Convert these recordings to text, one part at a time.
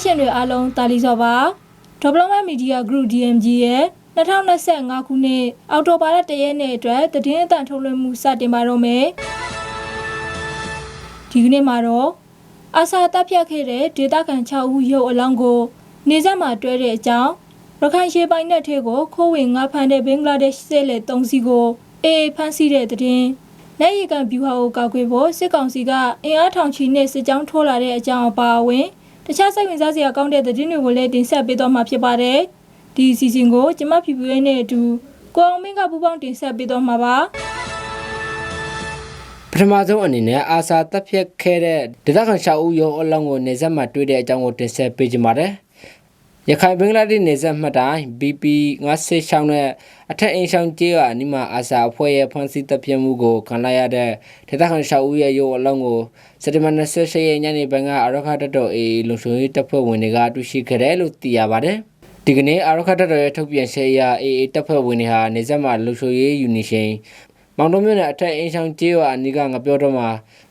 တော်တာရှင်တွေအားလုံးတာလီစောပါ Development Media Group DMG ရဲ့2025ခုနှစ်အောက်တိုဘာလ1ရက်နေ့အတွက်သတင်းအသံထုတ်လွှင့်မှုစတင်ပါတော့မယ်ဒီကနေ့မှာတော့အာစာတပ်ဖြတ်ခဲ့တဲ့ဒေသခံ6ဦးရုပ်အလောင်းကို နေဆက်မှာတွဲတဲ့အကြောင်းရခိုင်ရှေပိုင်းနဲ့ထဲကိုခိုးဝင်ငါဖမ်းတဲ့ဘင်္ဂလားဒေ့ရှ်စစ်လေ3စီးကိုအေးဖမ်းဆီးတဲ့တဲ့တင်လက်ရီကန်ဗျူဟာကိုကောက်ခွေဖို့စစ်ကောင်စီကအင်အားထောင်ချီနဲ့စစ်ကြောင်းထိုးလာတဲ့အကြောင်းအပါအဝင် တခြားစိတ်ဝင်စားစရာကောင်းတဲ့သတင်းတွေကိုလည်းတင်ဆက်ပေးသွားမှာဖြစ်ပါတယ်ဒီအစီအစဉ်ကိုကျမဖြူဖြူလေးနဲ့အတူကိုအောင်မင်းကပူပေါင်းတင်ဆက်ပေးသွားမှာပါပထမဆုံးအနေနဲ့အာစာတပ်ဖြတ်ခဲ့တဲ့ဒေသခံရှောက်ဦးရောအလောင်းကိုနေဆက်မှာတွေ့တဲ့အကြောင်းကိုတင်ဆက်ပေးကြပါမယ်။ ရခိုင်ဘင်္ဂလားဒေ့ရှ်နေဆက်မှတ်တိုင်း BP 96နဲ့အထက်အင်းဆောင်ကျေးကအနီးမှာအာစာအဖွဲ့ရဲ့ဖမ်းဆီးတပ်ဖြတ်မှုကိုခံလိုက်ရတဲ့ဒေသခံရှောက်ဦးရဲ့ရောအလောင်းကိုစက်တင်ဘာ28ရက်ညနေပိုင်းကအရခတ်တပ်တော်အေလုံခြုံရေးတပ်ဖွဲ့ဝင်တွေကတွေ့ရှိခဲ့တယ်လို့သိရပါတယ်။ဒီကနေ့အရခတ်တပ်တော်ရဲ့ထုတ်ပြန်ချက်အရ AA တပ်ဖွဲ့ဝင်တွေဟာနေဆက်မှာလုံခြုံရေးယူနေချိန် မောင်တော်မြို့နယ်အထက်အင်းဆောင်ကျေးရွာအနီးကငပြောတော့မှာ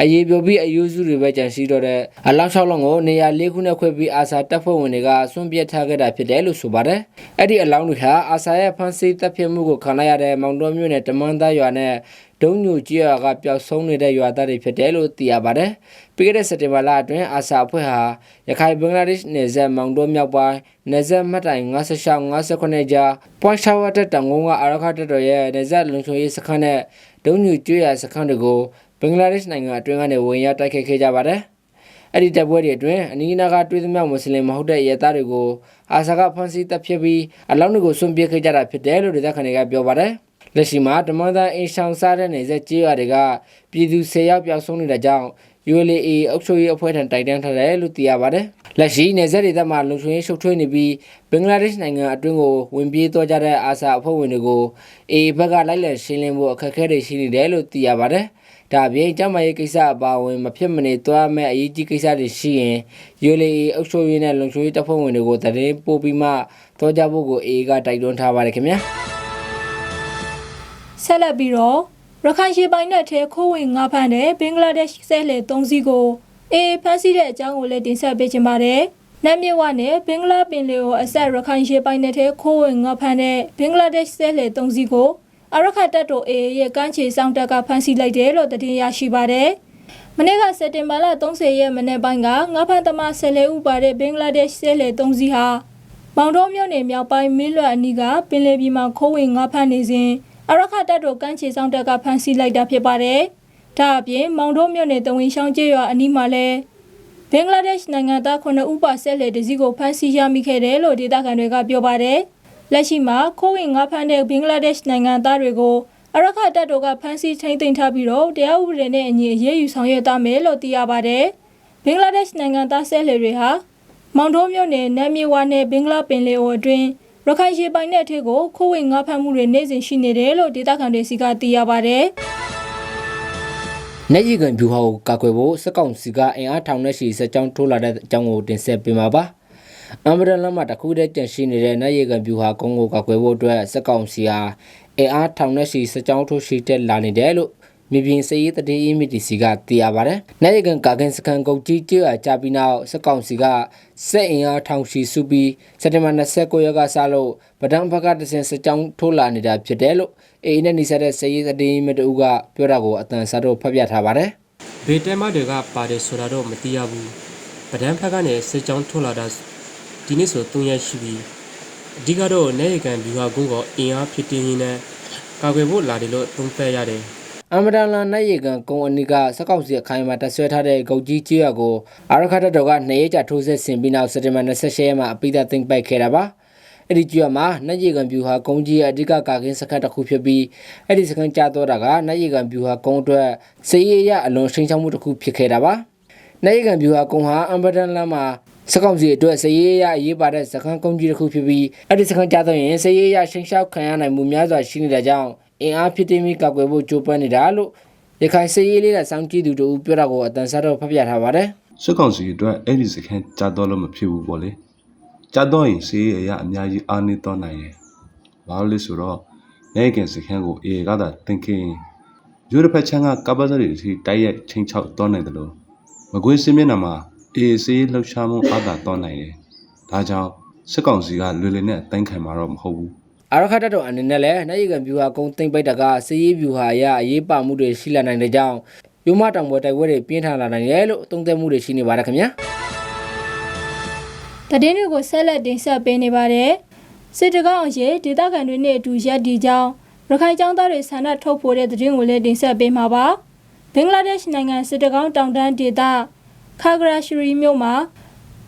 အရေးပြပြီးအယူစုတွေပဲကြံစည်တော့တဲ့အလောက်၆လုံးကိုနေရာ၄ခုနဲ့ခွဲပြီးအာစာတပ်ဖွဲ့ဝင်တွေကဆွန့်ပစ်ထားခဲ့တာဖြစ်တယ်လို့ဆိုပါတယ်။အဲ့ဒီအလောင်းတွေဟာအာစာရဲ့ဖမ်းဆီးတပ်ဖြတ်မှုကိုခံလိုက်ရတဲ့မောင်တော်မြို့နယ်တမန်သားရွာနဲ့ ဒုံညူကျေးရွာကပျောက်ဆုံးနေတဲ့ရွာသားတွေဖြစ်တယ်လို့သိရပါတယ်။ပြီးခဲ့တဲ့စက်တင်ဘာလအတွင်းအာစာအဖွဲ့ဟာရခိုင်ဘင်္ဂလားဒေ့ရှ်နယ်စပ်မောင်တော်မြောက်ပိုင်းနယ်စပ်မှတ်တိုင်56 59ကြားပွိုင်းရှာဝတ်တန်ငုံကအာရခတ်တော်ရဲ့နယ်စပ်လုံခြုံရေးစခန်းနဲ့ဒုံညူကျွေးရစခန်းတွေကိုဘင်္ဂလားဒေ့ရှ်နိုင်ငံအတွင်းကနေဝင်ရောက်တိုက်ခိုက်ခဲ့ကြပါတယ်။အဲ့ဒီတပ်ပွဲတွေအတွင်းအနီးနားကတွေးသမျှမွတ်စလင်မဟုတ်တဲ့ရဲသားတွေကိုအာဆာကဖမ်းဆီးတပ်ဖြတ်ပြီးအလောင်းတွေကိုဆွန့်ပစ်ခဲ့ကြတာဖြစ်တယ်လို့ဒေသခံတွေကပြောပါတယ်။ လက်ရှိမှာဓမ္မသားအင်ရှောင်စားတဲ့နေဆက်ကြေးရွာတွေကပြည်သူ၁၀ယောက်ပျောက်ဆုံးနေတာကြောင့် ULA အုပ်ချုပ်ရေးအဖွဲ့ထံတိုက်တန်းထားတယ်လို့သိရပါတယ်။လက်ရှိနေဆက်ဒေသမှာလုံခြုံရေးရှုပ်ထွေးနေပြီးဘင်္ဂလားဒေ့ရှ်နိုင်ငံအတွင်းကိုဝင်ပြေးသွားကြတဲ့အာဆာအဖွဲ့ဝင်တွေကို AA ဘက်ကလိုက်လံရှင်းလင်းဖို့အခက်အခဲတွေရှိနေတယ်လို့သိရပါတယ်။ဒါအပြင်ကျန်းမာရေးကိစ္စအပါအဝင်မဖြစ်မနေသွားမဲ့အရေးကြီးကိစ္စတွေရှိရင် ULA အုပ်ချုပ်ရေးနဲ့လုံခြုံရေးတပ်ဖွဲ့ဝင်တွေကိုတရင်ပို့ပြီးမှသွားကြဖို့ကို AA ကတိုက်တွန်းထားပါတယ်ခင်ဗျာ။ ဆက်လက်ပြီးတော့ရခိုင်ရှေပိုင်းနဲ့ထဲခိုးဝင်ငါဖမ်းတဲ့ဘင်္ဂလားဒေ့ရှ်ဆဲလေ3စီးကိုအေးဖမ်းဆီးတဲ့အကြောင်းကိုလည်းတင်ဆက်ပေးချင်ပါတယ်။နတ်မြဝနဲ့ဘင်္ဂလားပင်လယ်ကိုအဆက်ရခိုင်ရှေပိုင်းနဲ့ထဲခိုးဝင်ငါဖမ်းတဲ့ဘင်္ဂလားဒေ့ရှ်ဆဲလေ3စီးကိုအရခတ်တပ်တော်အေးရဲ့ကမ်းခြေစောင့်တပ်ကဖမ်းဆီးလိုက်တယ်လို့သတင်းရရှိပါတယ်။မနေ့ကစက်တင်ဘာလ30ရက်မနေ့ပိုင်းကငါးဖမ်းသမားဆယ်လေဦးပါတဲ့ဘင်္ဂလားဒေ့ရှ်ဆဲလေ3စီးဟာမောင်တော်မြို့နယ်မြောက်ပိုင်းမင်းလွတ်အနီးကပင်လယ်ပြည်မှာခိုးဝင်ငါးဖမ်းနေစဉ် အရခတပ်တော်ကမ်းခြေဆောင်တပ်ကဖမ်းဆီးလိုက်တာဖြစ်ပါတယ်။ဒါအပြင်မောင်တို့မြို့နယ်တဝင်းရှောင်းကျေးရွာအနီးမှာလည်းဘင်္ဂလားဒေ့ရှ်နိုင်ငံသား9ဦးပါဆက်လက်တစည်းကိုဖမ်းဆီးရမိခဲ့တယ်လို့ဒေသခံတွေကပြောပါတယ်။လက်ရှိမှာခိုးဝင်ငါးဖမ်းတဲ့ဘင်္ဂလားဒေ့ရှ်နိုင်ငံသားတွေကိုအရခတပ်တော်ကဖမ်းဆီးထိန်းသိမ်းထားပြီးတော့တရားဥပဒေနဲ့အညီအရေးယူဆောင်ရွက်သားမယ်လို့သိရပါတယ်။ဘင်္ဂလားဒေ့ရှ်နိုင်ငံသားဆက်လက်တွေဟာမောင်တို့မြို့နယ်နမ်းမြေဝါနဲ့ဘင်္ဂလားပင်လယ်အော်အတွင်း ရခိုင်ရေပိုင်တဲ့အထက်ကိုခိုးဝင်ငါးဖမ်းမှုတွေနေ့စဉ်ရှိနေတယ်လို့ဒေသခံတွေစီကသိရပါဗျ။နေရီကန်ဗျူဟာကိုကာကွယ်ဖို့စက်ကောင်စီကအင်အားထောင်နဲ့ရှိစက်ကြောင်းထိုးလာတဲ့အကြောင်းကိုတင်ဆက်ပေးမှာပါ။အမ်ဘရန်လမ်းမှာတခုတည်းကျန်ရှိနေတဲ့နေရီကန်ဗျူဟာကုန်းကိုကာကွယ်ဖို့အတွက်စက်ကောင်စီဟာအင်အားထောင်နဲ့ရှိစက်ကြောင်းထိုးရှိတက်လာနေတယ်လို့ မြေပြင်စည်ရေးတတိအီမီတီစီကသိရပါတယ်။နိုင်ရကန်ကာကန်စကန်ကုတ်ကြီးကျွာကြပြီးနောက်စက်ကောင်စီကစက်အင်အားထောင်ရှိစုပြီးစက်တင်ဘာ29ရက်ကစလို့ဗဒံဘက်ကတစင်စကြောင်းထိုးလာနေတာဖြစ်တယ်လို့အေးနဲ့နေဆက်တဲ့စည်ရေးတတိအီမီတီကပြောတာကိုအတန်စားတော့ဖတ်ပြထားပါတယ်။ဘေးတဲမတွေကပါတယ်ဆိုတာတော့မသိရဘူးပဒန်းဖက်ကနေစစ်ကြောင်းထွက်လာတာဒီနေ့ဆို3ရက်ရှိပြီအဓိကတော့နေရကန်ဗျူဟာကုန်းကအင်အားဖြစ်တင်းရင်းနဲ့ကာကွယ်ဖို့လာတယ်လို့သုံးသပ်ရတယ် အမဒန်လာနိုင်ရကန်ကုံအနီကစက်ကောက်စီအခိုင်အမာတက်ဆွဲထားတဲ့ဂုတ်ကြီးကျွာကိုအာရခတ်တော်ကနှစ်ရက်ကြာထိုးဆက်ဆင်ပြီးနောက်စက်တင်ဘာ28ရက်မှာအပိဓာသိမ့်ပိုက်ခဲ့တာပါအဲ့ဒီကျွာမှာနိုင်ရကန်ဗျူဟာကုန်းကြီးရဲ့အဓိကကာကင်းစခန်းတစ်ခုဖြစ်ပြီးအဲ့ဒီစခန်းကျတော့တာကနိုင်ရကန်ဗျူဟာကုန်းအတွက်စေးရရအလွန်ရှိန်ချောင်းမှုတစ်ခုဖြစ်ခဲ့တာပါနိုင်ရကန်ဗျူဟာကုန်းဟာအမဒန်လာမှာစကောက်စီအတွက်စရေးရအရေးပါတဲ့စခန်းကုန်းကြီးတစ်ခုဖြစ်ပြီးအဲ့ဒီစခန်းကျတော့ရင်စရေးရရှိန်လျှောက်ခံရနိုင်မှုများစွာရှိနေတာကြောင့် အင်အားဖြစ်တင်ပြီးကောက်ွယ်ဖို့ကြိုးပမ်းနေတာလို့ရခိုင်စရေးလေးကစောင့်ကြည့်သူတို့ပြောတာကိုအတန်စားတော့ဖတ်ပြထားပါတယ်စစ်ကောင်စီအတွက်အဲ့ဒီစခန်းကြာတော့လို့မဖြစ်ဘူးပေါ့လေကြာတော့ရင်စီးရရအများကြီးအားနေတော့နိုင်တယ်ဘာလို့လဲဆိုတော့နိုင်ကန်စခန်းကိုအေကသာတင်ခင်းယူရဖက်ချန်ကကပ္ပစရီအထိတိုက်ရိုက်ချင်းချောက်တော့နိုင်တယ်လို့မကွေးစင်းမျက်နှာမှာအေးစေးလှုပ်ရှားမှုအားသာသွားနိုင်တယ်။ဒါကြောင့်စစ်ကောင်စီကလွယ်လွယ်နဲ့အတိုင်းခံမှာတော့မဟုတ်ဘူး အာရခတ်တပ်တော်အနေနဲ့လည်းနိုင်ရကန်ဗျူဟာကုန်းသိမ့်ပိတ်တကစည်ရေးဗျူဟာအရအရေးပါမှုတွေရှိလာနိုင်တဲ့ကြောင်းရုံမတောင်ပွဲတိုက်ပွဲတွေပြင်းထန်လာနိုင်တယ်လို့သုံးသပ်မှုတွေရှိနေပါတယ်ခင်ဗျာသတင်းတွေကိုဆက်လက်တင်ဆက်ပေးနေပါတယ်စစ်တကောင်းရေဒေသခံတွေနဲ့အတူရက်ဒီကြောင်းရခိုင်ကျောင်းသားတွေဆန္ဒထုတ်ဖို့တဲ့သတင်းကိုလည်းတင်ဆက်ပေးမှာပါဘင်္ဂလားဒေ့ရှ်နိုင်ငံစစ်တကောင်းတောင်တန်းဒေသခါဂရာရှရီမြို့မှာ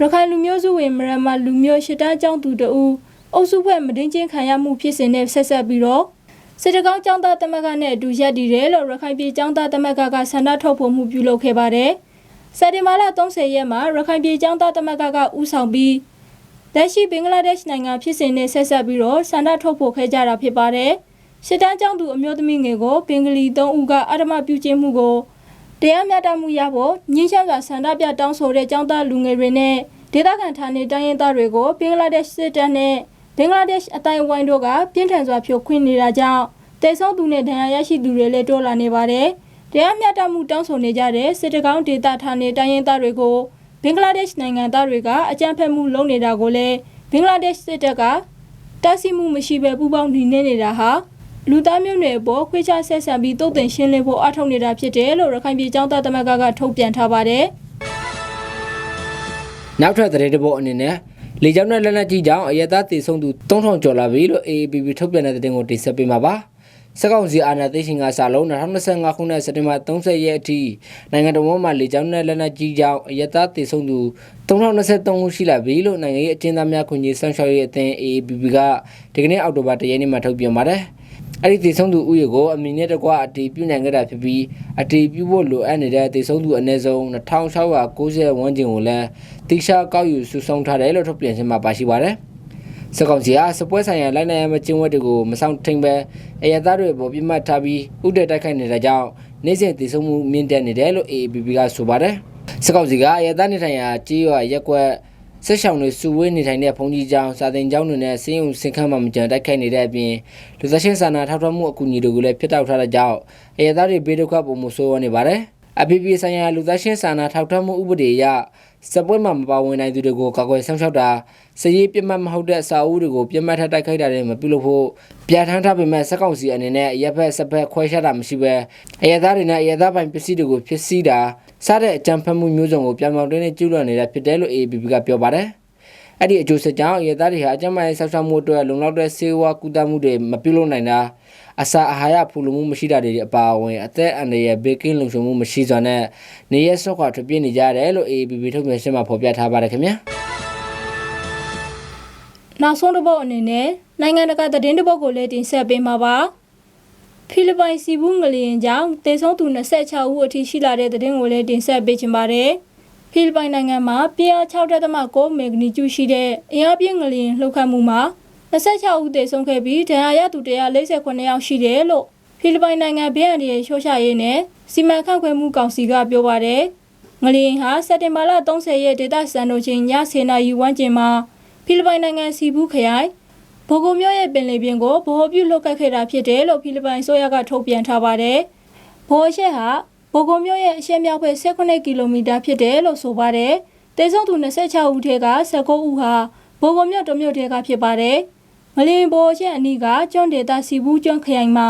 ရခိုင်လူမျိုးစုဝင်မရမလူမျိုးရှစ်တန်းကျောင်းသူတဦး အုပ်စုဖွဲ့မတင်းချင်းခံရမှုဖြစ်စဉ်နဲ့ဆက်ဆက်ပြီးတော့စစ်တကောင်းကျောင်းသားတမကနဲ့အတူရက်ဒီတယ်လို့ရခိုင်ပြည်ကျောင်းသားတမကကဆန္ဒထုတ်ဖို့မှုပြုလုပ်ခဲ့ပါတယ်စက်တင်ဘာလ30ရက်မှာရခိုင်ပြည်ကျောင်းသားတမကကဥဆောင်ပြီးလက်ရှိဘင်္ဂလားဒေ့ရှ်နိုင်ငံဖြစ်စဉ်နဲ့ဆက်ဆက်ပြီးတော့ဆန္ဒထုတ်ဖို့ခဲကြတာဖြစ်ပါတယ်။ရှစ်တန်းကျောင်းသူအမျိုးသမီးငယ်ကိုဘင်္ဂလီ၃ဦးကအဓမ္မပြုကျင့်မှုကိုတရားမျှတမှုရဖို့ညှင်းချမ်းစွာဆန္ဒပြတောင်းဆိုတဲ့ကျောင်းသားလူငယ်တွေနဲ့ဒေသခံဌာနေတိုင်းရင်းသားတွေကိုဘင်္ဂလားဒေ့ရှ်စစ်တပ်နဲ့ ဘင်္ဂလားဒေ့ရှ်အတိုင်းအဝိုင်းတို့ကပြင်းထန်စွာဖြိုခွင်းနေတာကြောင့်တေဆုံးသူနဲ့ဒဏ်ရာရရှိသူတွေလည်းတိုးလာနေပါတယ်။တရားမျှတမှုတောင်းဆိုနေကြတဲ့စစ်တကောင်းဒေသဌာနေတိုင်းရင်းသားတွေကိုဘင်္ဂလားဒေ့ရှ်နိုင်ငံသားတွေကအကြမ်းဖက်မှုလုပ်နေတာကိုလည်းဘင်္ဂလားဒေ့ရှ်စစ်တပ်ကတားဆီးမှုမရှိဘဲပူးပေါင်းနေနေတာဟာလူသားမျိုးနွယ်အပေါ်ခွေးခြားဆက်ဆံပြီးတုတ်တင်ရှင်းလင်းဖို့အထောက်နေတာဖြစ်တယ်လို့ရခိုင်ပြည်ကျောင်းသားသမဂ္ဂကထုတ်ပြန်ထားပါတယ်။နောက်ထပ်သတင်းတစ်ပုဒ်အနေနဲ့ လေကြောင်းနဲ့လက်နက်ကြီးကြောင့်အရသာတည်ဆုံသူ3000ကျော်လာပြီလို့ AAPP ထုတ်ပြန်တဲ့သတင်းကိုတင်ဆက်ပေးမှာပါစက်ကောင်စီအာဏာသိမ်းရှင်ကစလုံး2025ခုနှစ်စက်တင်ဘာ30ရက်အထိနိုင်ငံတော်မှာလေကြောင်းနဲ့လက်နက်ကြီးကြောင့်အရသာတည်ဆုံသူ3023ဦးရှိလာပြီလို့နိုင်ငံရေးအကျဉ်းသားများခွင့်ရေးဆန့်ရှောက်ရေးအသင်း AAPP ကဒီကနေ့အောက်တိုဘာ1ရက်နေ့မှာထုတ်ပြန်ပါတယ် အဲ့ဒီတည်ဆုံသူဥယျာဉ်ကိုအမီနဲ့တကွအတီးပြုနိုင်ခဲ့တာဖြစ်ပြီးအတီးပြုဖို့လိုအပ်နေတဲ့တည်ဆုံသူအနည်းဆုံး2690ဝန်းကျင်ကိုလည်းတိကျကောက်ယူစုဆောင်းထားတယ်လို့ထုတ်ပြန်ခြင်းမှာပါရှိပါတယ်။စက်ကောင်စီအားစပွဲဆိုင်ရာလိုက်နိုင်ရမကျင်းဝတ်တွေကိုမဆောင်ထိန်ပဲအရသားတွေပေါ်ပြစ်မှတ်ထားပြီးဥဒဲတိုက်ခိုက်နေတဲ့ကြောင့်နေ့စဉ်တည်ဆုံမှုမြင့်တက်နေတယ်လို့ AAPP ကဆိုပါတယ်။စက်ကောင်စီကအရသားနေထိုင်ရာကြေးရွာရက်ကွက် ဆက်ဆောင်တွေစုဝေးနေထိုင်တဲ့ဘုံကြီးကျောင်းစာသင်ကျောင်းတွေနဲ့စင်းရုံစင်ခန်းမှမကြံတိုက်ခိုက်နေတဲ့အပြင်လူသားချင်းစာနာထောက်ထားမှုအကူအညီတွေကိုလည်းဖျက်တောက်ထားတဲ့ကြောင့်အရသားတွေဘေးဒုက္ခပုံမှုဆိုးရနေပါတယ်။ APP ဆိုင်ရာလူသားချင်းစာနာထောက်ထားမှုဥပဒေအရ စပွဲမှာမပါဝင်နိုင်သူတွေကိုကာကွယ်ဆောင်ရှောက်တာစည်ရေးပြတ်မှတ်မဟုတ်တဲ့စာအုပ်တွေကိုပြတ်မှတ်ထတိုက်ခိုက်တာတွေမပြုလုပ်ဖို့ပြဋ္ဌာန်းထားပေမဲ့စက်ကောင်စီအနေနဲ့ရပ်ဖက်စက်ဖက်ခွဲခြားတာမရှိဘဲအရသားတွေနဲ့အရသားပိုင်ပစ္စည်းတွေကိုဖြစ်စည်းတာစားတဲ့အကြံဖတ်မှုမျိုးစုံကိုပြောင်ပြောင်တင်းတင်းကျူးလွန်နေတာဖြစ်တယ်လို့ APP ကပြောပါတယ်အဲ့ဒီအကျိုးဆက်ကြောင့်ရဲသားတွေဟာအကြမ်းဖက်ရေးဆောက်ရှောက်မှုအတွက်လုံလောက်တဲ့စေဝါကူတာမှုတွေမပြုလုပ်နိုင်တာ အစာအာဟာရဖူလုံမှုမရှိတာတွေအပါအဝင်အသက်အန္တရာယ်ဘေးကင်းလုံခြုံမှုမရှိစွာနဲ့နေရဲဆော့ခွာထွက်ပြေးနေကြတယ်လို့ AAPP ထုတ်ပြန်ရှင်းမှာဖော်ပြထားပါတယ်ခင်ဗျာနောက်ဆုံးတစ်ပုတ်အနေနဲ့နိုင်ငံတကာသတင်းတစ်ပုတ်ကိုလည်းတင်ဆက်ပေးမှာပါဖိလစ်ပိုင်စီဘူးငလျင်ကြောင့်တေဆုံးသူ26ဦးအထိရှိလာတဲ့သတင်းကိုလည်းတင်ဆက်ပေးချင်ပါတယ်ဖိလစ်ပိုင်နိုင်ငံမှာပြင်းအား6.6မက်ဂနီကျူရှိတဲ့အင်အားပြင်းငလျင်လှုပ်ခတ်မှုမှာ 26ဦးသေဆုံးခဲ့ပြီးဒဏ်ရာရသူ148ယောက်ရှိတယ်လို့ဖိလစ်ပိုင်နိုင်ငံဘေးအန္တရာယ်ရှိုးချရေးနဲ့စီမံခန့်ခွဲမှုကောင်စီကပြောပါတယ်ငလျင်ဟာစက်တင်ဘာလ30ရက်ဒေသစံတော်ချိန်ည10:00နာရီဝန်းကျင်မှာဖိလစ်ပိုင်နိုင်ငံစီဘူးခရိုင်ဘိုဂိုမြို့ရဲ့ပင်လယ်ပြင်ကိုဗဟိုပြုလှုပ်ခတ်ခဲ့တာဖြစ်တယ်လို့ဖိလစ်ပိုင်ဆိုရကထုတ်ပြန်ထားပါတယ်။ဗဟိုရှက်ဟာဘိုဂိုမြို့ရဲ့အရှေ့မြောက်ဘက်18ကီလိုမီတာဖြစ်တယ်လို့ဆိုပါတယ်။တေဆုံးသူ26ဦးထဲက19ဦးဟာဘိုဂိုမြို့တစ်မြို့ထဲကဖြစ်ပါတယ်။ မလင်ဘိုရှက်အနီးကကျွန်းဒေတာစီဘူးကျွန်းခရိုင်မှာ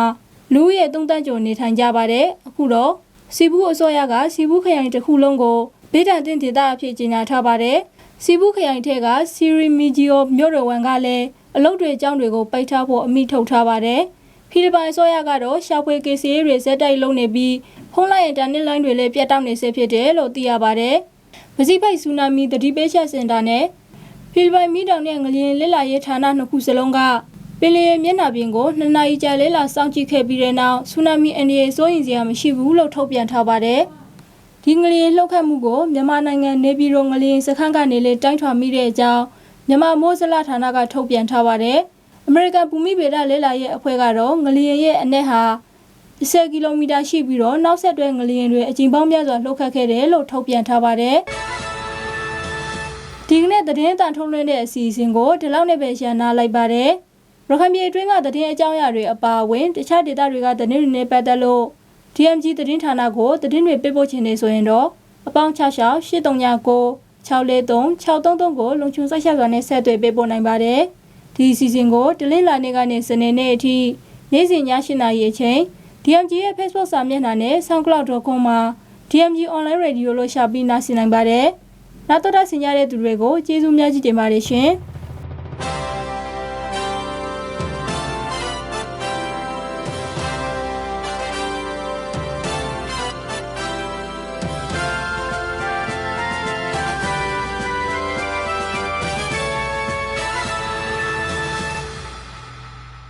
လူဦးရဲ့သုံးတန်းကျော်နေထိုင်ကြပါတယ်။အခုတော့စီဘူးအစိုးရကစီဘူးခရိုင်တစ်ခုလုံးကိုဗေဒန်တင်ဒေတာအဖြစ်ကြေညာထားပါတယ်။စီဘူးခရိုင်ထက်ကစီရီမီဂျီယိုမြို့တော်ဝန်ကလည်းအလုပ်တွေအကြောင်းတွေကိုပိတ်ထားဖို့အမိထုတ်ထားပါတယ်။ဖိလစ်ပိုင်အစိုးရကတော့ရှာဖွေကေစီရေးတွေဇက်တိုက်လုပ်နေပြီးဖုန်းလိုင်းအင်တာနက်လိုင်းတွေလည်းပြတ်တောက်နေဆဲဖြစ်တယ်လို့သိရပါတယ်။ပစိဖိတ်ဆူနာမီသတိပေးချက်စင်တာနဲ့ ဖိလစ်ပိုင်မိတောင်နဲ့ငလျင်လက်လာရေးဌာနနှစ်ခုစလုံးကပင်လယ်ရေမျက်နှာပြင်ကိုနှစ်နာရီကြာလဲလာစောင့်ကြည့်ခဲ့ပြီးတဲ့နောက်ဆူနာမီအန်ဒီရေစိုးရင်စရာမရှိဘူးလို့ထုတ်ပြန်ထားပါတယ်။ဒီငလျင်လှုပ်ခတ်မှုကိုမြန်မာနိုင်ငံနေပြည်တော်ငလျင်စခန်းကနေလေတိုင်းထွာမိတဲ့အကြောင်းမြန်မာမိုးစလဌာနကထုတ်ပြန်ထားပါတယ်။အမေရိကန်ဘူမိဗေဒလေ့လာရေးအဖွဲ့ကတော့ငလျင်ရဲ့အနက်ဟာ10ကီလိုမီတာရှိပြီးတော့နောက်ဆက်တွဲငလျင်တွေအကြိမ်ပေါင်းများစွာလှုပ်ခတ်ခဲ့တယ်လို့ထုတ်ပြန်ထားပါတယ်။ ဒီကနေ့သတင်းတန်ထုတ်လွှင့်တဲ့အစီအစဉ်ကိုဒီလောက်နဲ့ပဲရှင်းနာလိုက်ပါတယ်။ရခိုင်ပြည်အတွင်းကသတင်းအကြောင်းအရာတွေအပါအဝင်တခြားဒေသတွေကသတင်းတွေနဲ့ပတ်သက်လို့ DMG သတင်းဌာနကိုသတင်းတွေပေးပို့ချင်နေဆိုရင်တော့အပေါင်း66 839 643 633ကိုလုံခြုံစိတ်ချစွာနဲ့ဆက်သွယ်ပေးပို့နိုင်ပါတယ်။ဒီအစီအစဉ်ကိုတလင်းလာနေ့ကနေစနေနေ့အထိနေ့စဉ်ည8:00နာရီအချိန် DMG ရဲ့ Facebook စာမျက်နှာနဲ့ soundcloud.com မှာ DMG online radio လို့ရှာပြီးနားဆင်နိုင်ပါတယ်။ နောက်တော့ဆင်ကြတဲ့သူတွေကိုကျေးဇူးများကြီးတင်ပါတယ်ရှင်။